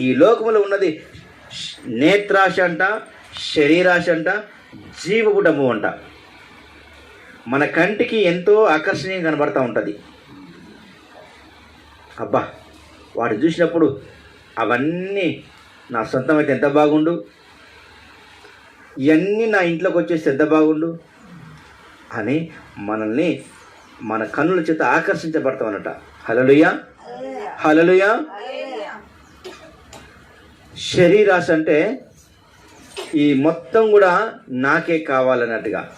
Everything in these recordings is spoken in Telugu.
ఈ లోకములో ఉన్నది నేత్రాశ అంట శరీరాశ అంట జీవపు డబ్బు అంట. మన కంటికి ఎంతో ఆకర్షణీయంగా కనబడతా ఉంటుంది. అబ్బా వాడు చూసినప్పుడు అవన్నీ నా సొంతమైతే ఎంత బాగుండు? ఇవన్నీ నా ఇంట్లోకి వచ్చేసి ఎంత బాగుండు? అని మనల్ని మన కన్నుల చేత ఆకర్షించబడతామన్నట హలలుయా హలలుయా శరీరాశ అంటే ఈ మొత్తం కూడా నాకే కావాలన్నట్టుగా.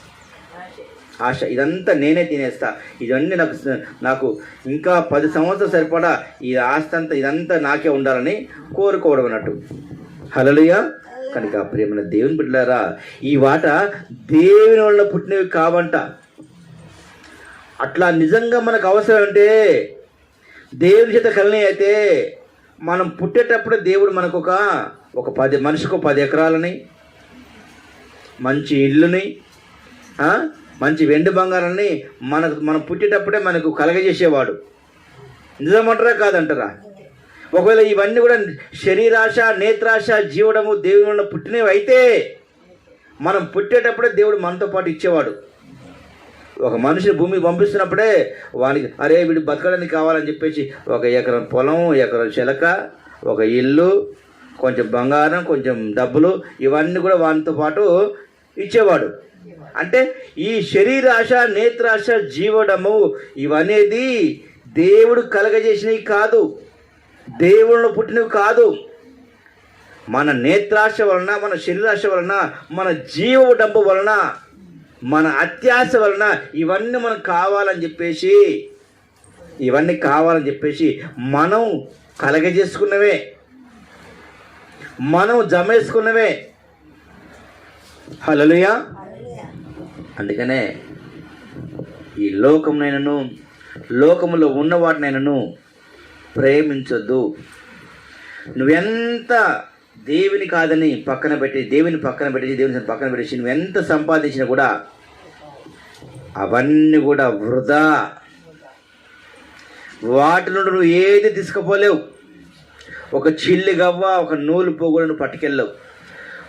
ఆశ ఇదంతా నేనే తినేస్తా. ఇవన్నీ నాకు నాకు ఇంకా పది సంవత్సరాలు సరిపడా ఈ ఆస్తి అంతా ఇదంతా నాకే ఉండాలని కోరుకోవడం అన్నట్టు. హలలుయా కనుక ప్రేమల దేవుని బిడ్డలారా ఈ వాట దేవుని వల్ల పుట్టినవి కావంట. అట్లా నిజంగా మనకు అవసరం అంటే దేవుని చేత కలిని అయితే మనం పుట్టేటప్పుడే దేవుడు మనకు ఒక ఒక పది మనిషికి పది ఎకరాలని మంచి ఇల్లుని మంచి వెండి బంగారాన్ని మనకు మనం పుట్టేటప్పుడే మనకు కలగజేసేవాడు. నిజమంటారా కాదంటారా? ఒకవేళ ఇవన్నీ కూడా శరీరాశ నేత్రాశ జీవడము దేవుడు పుట్టినవి అయితే మనం పుట్టేటప్పుడే దేవుడు మనతో పాటు ఇచ్చేవాడు. ఒక మనిషిని భూమికి పంపిస్తున్నప్పుడే వానికి అరే వీడు బతకడానికి కావాలని చెప్పేసి ఒక ఎకరం పొలం ఎకరం చిలక ఒక ఇల్లు కొంచెం బంగారం కొంచెం డబ్బులు ఇవన్నీ కూడా వానితో పాటు ఇచ్చేవాడు. అంటే ఈ శరీరాశ నేత్రాశ జీవడము ఇవనేది దేవుడు కలగజేసినవి కాదు. దేవుళ్ళు పుట్టినవి కాదు. మన నేత్రాశ వలన మన శరీరాశ వలన మన జీవ డబ్బు వలన మన అత్యాశ వలన ఇవన్నీ మనకు కావాలని చెప్పేసి ఇవన్నీ కావాలని చెప్పేసి మనం కలగజేసుకున్నవే. మనం జమేసుకున్నవే. హలోయా అందుకనే ఈ లోకమునైనను లోకములో ఉన్న వాటినైనను ప్రేమించొద్దు. నువ్వెంత దేవుని కాదని పక్కన పెట్టి దేవుని పక్కన పెట్టి దేవుని పక్కన పెట్టేసి నువ్వు ఎంత సంపాదించినా కూడా అవన్నీ కూడా వృధా. వాటి నుండి నువ్వు ఏది తీసుకుపోలేవు. ఒక చిల్లి గవ్వ ఒక నూలు పోగులు నువ్వు పట్టుకెళ్ళవు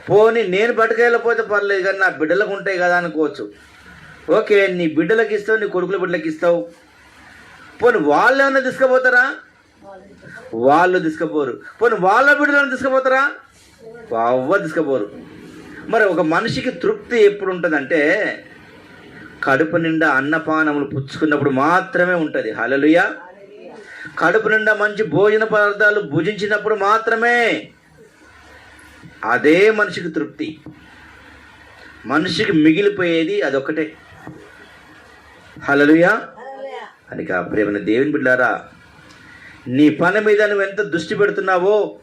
పోనీ నేను పట్టుకెళ్ళకపోతే పర్లేదు కానీ నా బిడ్డలకు ఉంటాయి కదా అనుకోవచ్చు. ఓకే నీ బిడ్డలకు ఇస్తావు నీ కొడుకుల బిడ్డలకు ఇస్తావు. పోనీ వాళ్ళు ఏమైనా తీసుకుపోతారా? వాళ్ళు తీసుకుపోరు. పోనీ వాళ్ళ బిడ్డలను తీసుకుపోతారా? ఎవ్వరు తీసుకుపోరు. మరి ఒక మనిషికి తృప్తి ఎప్పుడు ఉంటుందంటే కడుపు నిండా అన్నపానములు పుచ్చుకున్నప్పుడు మాత్రమే ఉంటుంది. హలలుయ కడుపు నిండా మంచి భోజన పదార్థాలు భుజించినప్పుడు మాత్రమే అదే మనిషికి తృప్తి. మనిషికి మిగిలిపోయేది అదొక్కటే. హలలుయా కనుక ప్రేమన దేవుని బిడ్డారా నీ పని మీద నువ్వు ఎంత దృష్టి పెడుతున్నావో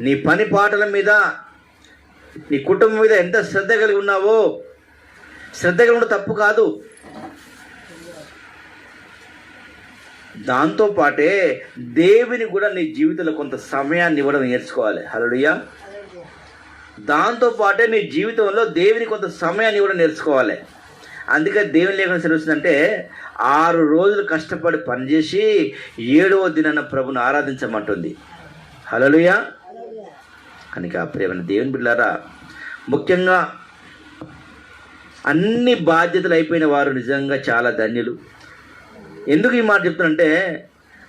నీ పని పాటల మీద నీ కుటుంబం మీద ఎంత శ్రద్ధ కలిగి ఉన్నావో శ్రద్ధ కలిగి ఉండడం తప్పు కాదు. దాంతో పాటే దేవుని కూడా నీ జీవితంలో కొంత సమయాన్ని ఇవ్వడం నేర్చుకోవాలి. హలోడియా దాంతో పాటే నీ జీవితంలో దేవుని కొంత సమయాన్ని ఇవ్వడం నేర్చుకోవాలి. అందుకే దేవుని లేఖనం సెలవుస్తుందంటే ఆరు రోజులు కష్టపడి పనిచేసి ఏడవ దినాన ప్రభుని ఆరాధించమంటుంది. హలలుయా కనుక ప్రేమైన దేవుని బిడ్డారా ముఖ్యంగా అన్ని బాధ్యతలు అయిపోయిన వారు నిజంగా చాలా ధన్యులు. ఎందుకు ఈ మాట చెప్తున్నంటే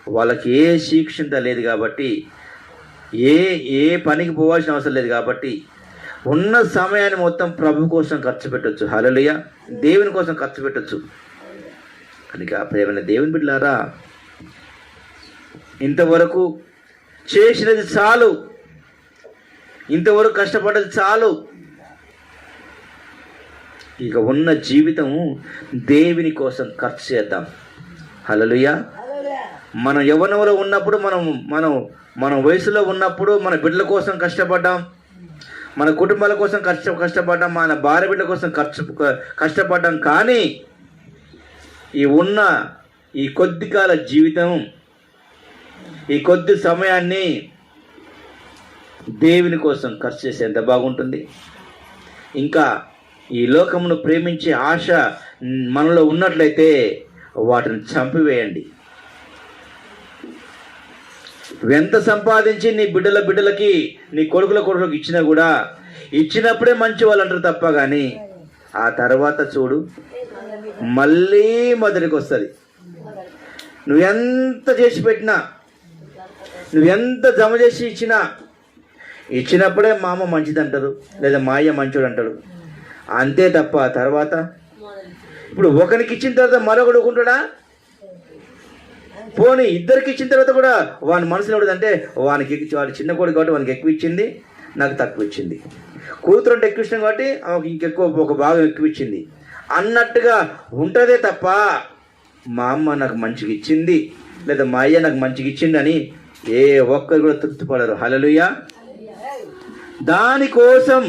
వాళ్ళకి ఏ శిక్షింత లేదు కాబట్టి ఏ ఏ పనికి పోవాల్సిన అవసరం లేదు కాబట్టి ఉన్న సమయాన్ని మొత్తం ప్రభు కోసం ఖర్చు పెట్టచ్చు. హలలుయ దేవుని కోసం ఖర్చు పెట్టచ్చు. కనుక ప్రేమైన దేవుని బిడ్డలారా ఇంతవరకు చేసినది చాలు. ఇంతవరకు కష్టపడ్డది చాలు. ఇక ఉన్న జీవితం దేవుని కోసం ఖర్చు చేద్దాం. హలలుయ మనం యవనంలో ఉన్నప్పుడు మనం మనం మన వయసులో ఉన్నప్పుడు మన బిడ్డల కోసం కష్టపడ్డాం. మన కుటుంబాల కోసం కష్ట కష్టపడ్డాం. మన భార్య బిడ్డల కోసం ఖర్చు కష్టపడ్డాం. కానీ ఈ ఉన్న ఈ కొద్ది కాల జీవితం ఈ కొద్ది సమయాన్ని దేవుని కోసం ఖర్చు చేస్తే ఎంత బాగుంటుంది? ఇంకా ఈ లోకమును ప్రేమించే ఆశ మనలో ఉన్నట్లయితే వాటిని చంపివేయండి. ఎంత సంపాదించి నీ బిడ్డల బిడ్డలకి నీ కొడుకుల కొడుకులకు ఇచ్చినా కూడా ఇచ్చినప్పుడే మంచి వాళ్ళు అంటారు తప్ప కానీ ఆ తర్వాత చూడు. మళ్ళీ మొదటికి వస్తుంది నువ్వెంత చేసి పెట్టినా నువ్వెంత జమ చేసి ఇచ్చినా ఇచ్చినప్పుడే మా అమ్మ మంచిది అంటారు లేదా మా అయ్య మంచోడు అంటాడు. అంతే తప్ప తర్వాత ఇప్పుడు ఒకరికి ఇచ్చిన తర్వాత మరొకడు ఊరుకుంటాడా పోనీ ఇద్దరికి ఇచ్చిన తర్వాత కూడా వాని మనసులో అంటే వానికి ఎక్కి- చిన్న కొడుకు కాబట్టి వానికి ఎక్కువ ఇచ్చింది నాకు తక్కువ ఇచ్చింది. కూతురు అంటే ఎక్కువ ఇష్టం కాబట్టి ఆమెకి ఇంకెక్కువ ఒక భాగం ఎక్కువ ఇచ్చింది. అన్నట్టుగా ఉంటుందే తప్ప మా అమ్మ నాకు మంచిగా ఇచ్చింది లేదా మా అయ్య నాకు మంచిగా ఇచ్చింది అని ఏ ఒక్కరు కూడా తృప్తిపడరు. హలలుయ దానికోసం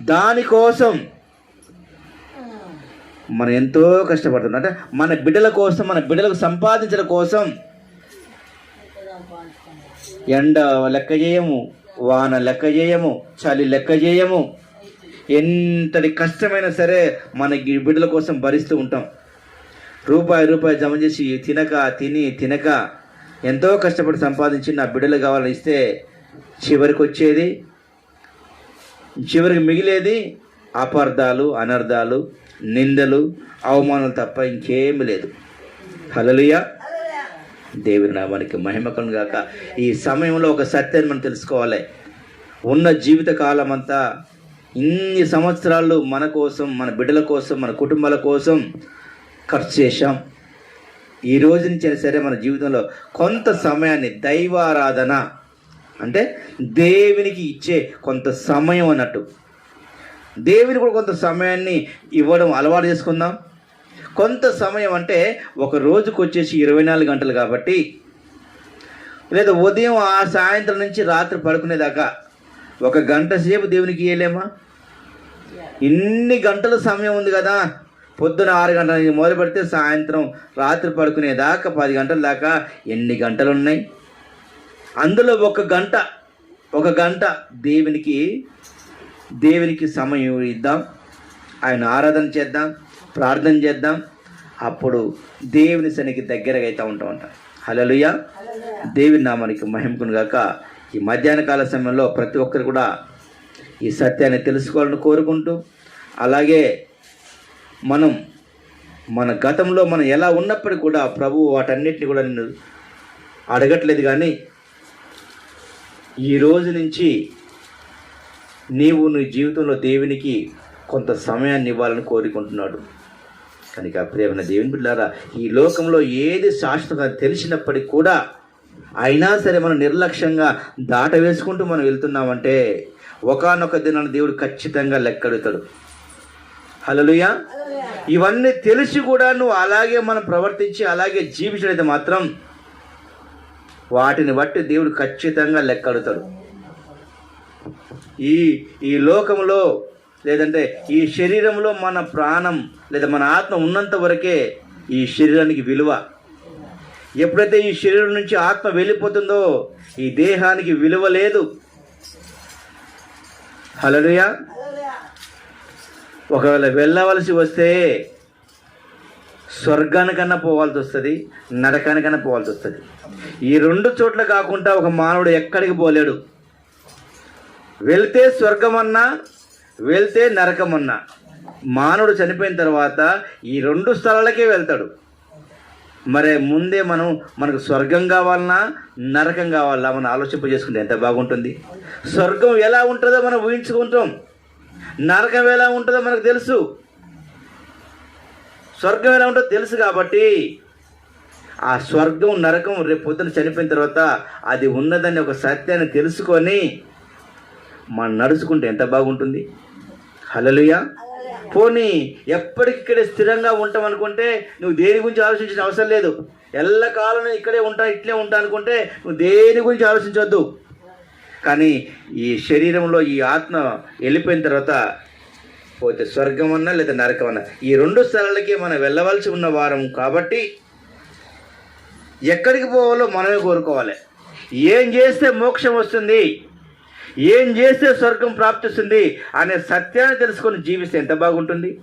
దానికోసం మనం ఎంతో కష్టపడుతున్నాం. అంటే మన బిడ్డల కోసం మన బిడ్డలకు సంపాదించడం కోసం ఎండ లెక్క చేయము వాన లెక్క చేయము చలి లెక్క చేయము ఎంతటి కష్టమైనా సరే మన బిడ్డల కోసం భరిస్తూ ఉంటాం. రూపాయి రూపాయి జమ చేసి తినక తిని తినక ఎంతో కష్టపడి సంపాదించి నా బిడ్డలు కావాలని ఇస్తే చివరికి వచ్చేది చివరికి మిగిలేది అపార్థాలు అనర్థాలు నిందలు అవమానాలు తప్ప ఇంకేమీ లేదు. హలలుయా దేవుని నామానికి మహిమకం గాక. ఈ సమయంలో ఒక సత్యాన్ని మనం తెలుసుకోవాలి. ఉన్న జీవిత కాలం అంతా ఇన్ని సంవత్సరాలు మన కోసం మన బిడ్డల కోసం మన కుటుంబాల కోసం ఖర్చు చేశాం. ఈ రోజు నుంచి అయినా సరే మన జీవితంలో కొంత సమయాన్ని దైవారాధన అంటే దేవునికి ఇచ్చే కొంత సమయం అన్నట్టు. దేవుని కూడా కొంత సమయాన్ని ఇవ్వడం అలవాటు చేసుకుందాం. కొంత సమయం అంటే ఒక రోజుకు వచ్చేసి ఇరవై నాలుగు గంటలు కాబట్టి లేదా ఉదయం ఆ సాయంత్రం నుంచి రాత్రి పడుకునేదాకా ఒక గంట సేపు దేవునికి ఇవ్వలేమా ఇన్ని గంటల సమయం ఉంది కదా. పొద్దున ఆరు గంటల నుంచి మొదలు పెడితే సాయంత్రం రాత్రి పడుకునేదాకా పది గంటల దాకా ఎన్ని గంటలు ఉన్నాయి అందులో ఒక గంట ఒక గంట దేవునికి దేవునికి సమయం ఇద్దాం. ఆయన ఆరాధన చేద్దాం ప్రార్థన చేద్దాం. అప్పుడు దేవుని సనికి దగ్గరగా అయితే ఉంటామంట హలలుయ దేవుని నామానికి మహిమకును గాక ఈ మధ్యాహ్న కాల సమయంలో ప్రతి ఒక్కరు కూడా ఈ సత్యాన్ని తెలుసుకోవాలని కోరుకుంటూ అలాగే మనం మన గతంలో మనం ఎలా ఉన్నప్పటికీ కూడా ప్రభు వాటన్నిటిని కూడా నిన్ను అడగట్లేదు కానీ ఈ రోజు నుంచి నీవు నీ జీవితంలో దేవునికి కొంత సమయాన్ని ఇవ్వాలని కోరుకుంటున్నాడు. కనుక ప్రేమన దేవుని బిడ్డారా ఈ లోకంలో ఏది శాశ్వత తెలిసినప్పటికీ కూడా అయినా సరే మనం నిర్లక్ష్యంగా దాట వేసుకుంటూ మనం వెళ్తున్నామంటే ఒకనొక దినాన్ని దేవుడు ఖచ్చితంగా లెక్కడుతాడు. హలలుయా ఇవన్నీ తెలిసి కూడా నువ్వు అలాగే మనం ప్రవర్తించి అలాగే జీవించడైతే మాత్రం వాటిని బట్టి దేవుడు ఖచ్చితంగా లెక్కడుతాడు. ఈ ఈ లోకంలో లేదంటే ఈ శరీరంలో మన ప్రాణం లేదా మన ఆత్మ ఉన్నంత వరకే ఈ శరీరానికి విలువ. ఎప్పుడైతే ఈ శరీరం నుంచి ఆత్మ వెళ్ళిపోతుందో ఈ దేహానికి విలువ లేదు. హలలుయా ఒకవేళ వెళ్ళవలసి వస్తే స్వర్గానికన్నా పోవాల్సి వస్తుంది నరకానికన్నా పోవాల్సి వస్తుంది. ఈ రెండు చోట్ల కాకుండా ఒక మానవుడు ఎక్కడికి పోలేడు. వెళ్తే స్వర్గమన్నా వెళ్తే నరకమన్నా. మానవుడు చనిపోయిన తర్వాత ఈ రెండు స్థలాలకే వెళ్తాడు. మరి ముందే మనం మనకు స్వర్గం కావాలన్నా నరకం కావాలా మనం ఆలోచింపజేసుకుంటే ఎంత బాగుంటుంది? స్వర్గం ఎలా ఉంటుందో మనం ఊహించుకుంటాం. నరకం ఎలా ఉంటుందో మనకు తెలుసు. స్వర్గం ఎలా ఉంటుందో తెలుసు కాబట్టి ఆ స్వర్గం నరకం రేపు పొద్దున చనిపోయిన తర్వాత అది ఉన్నదని ఒక సత్యాన్ని తెలుసుకొని మనం నడుచుకుంటే ఎంత బాగుంటుంది? హలలుయా పోనీ ఎప్పటికిక్కడే స్థిరంగా ఉంటాం అనుకుంటే నువ్వు దేని గురించి ఆలోచించిన అవసరం లేదు. ఎల్లకాలం ఇక్కడే ఉంటా ఇట్లే ఉంటా అనుకుంటే నువ్వు దేని గురించి ఆలోచించవద్దు కానీ ఈ శరీరంలో ఈ ఆత్మ వెళ్ళిపోయిన తర్వాత పోతే స్వర్గం అన్నా లేదా నరకం అన్నా ఈ రెండు స్థలాలకి మనం వెళ్ళవలసి ఉన్న వారం కాబట్టి ఎక్కడికి పోవాలో మనమే కోరుకోవాలి. ఏం చేస్తే మోక్షం వస్తుంది? ఏం చేస్తే స్వర్గం ప్రాప్తిస్తుంది అనే సత్యాన్ని తెలుసుకొని జీవిస్తే ఎంత బాగుంటుంది?